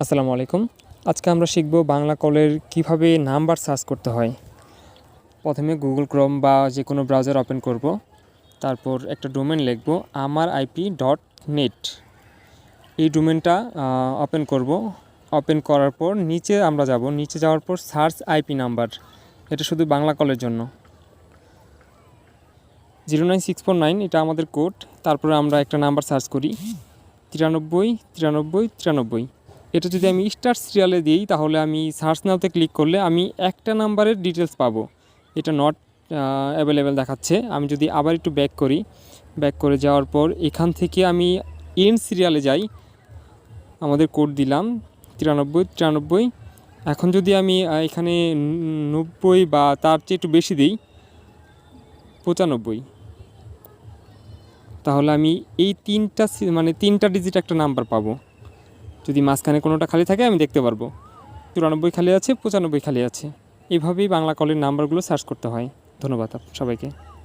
আসসালামু আলাইকুম। আজকে আমরা শিখব বাংলা কলের কীভাবে নাম্বার সার্চ করতে হয়। প্রথমে গুগল ক্রোম বা যে কোনো ব্রাউজার ওপেন করব। তারপর একটা ডোমেন লিখব আমার আইপি ডট নেট এই ডোমেনটা ওপেন করব। ওপেন করার পর নিচে আমরা যাব। নিচে যাওয়ার পর সার্চ আইপি নাম্বার। এটা শুধু বাংলা কলের জন্য। Zero nine six four nine এটা আমাদের কোড। তারপরে আমরা একটা নাম্বার সার্চ করি। তিরানব্বই তিরানব্বই তিরানব্বই। এটা যদি আমি স্টার সিরিয়ালে দিই, তাহলে আমি সার্চ নাওতে ক্লিক করলে আমি একটা নাম্বারের ডিটেলস পাবো। এটা নট অ্যাভেলেবেল দেখাচ্ছে। আমি যদি আবার একটু ব্যাক করি ব্যাক করে যাওয়ার পর এখান থেকে আমি এন সিরিয়ালে যাই, আমাদের কোড দিলাম, তিরানব্বই তিরানব্বই। এখন যদি আমি এখানে নব্বই বা তার চেয়ে একটু বেশি দিই, পঁচানব্বই। তাহলে আমি এই তিনটা মানে তিনটা ডিজিট একটা নাম্বার পাবো। যদি মাঝখানে কোনোটা খালি থাকে, আমি দেখতে পারব। চুরানব্বই খালি আছে, পঁচানব্বই খালি আছে। এভাবেই বাংলা কলের নাম্বারগুলো সার্চ করতে হয়। ধন্যবাদ সবাইকে।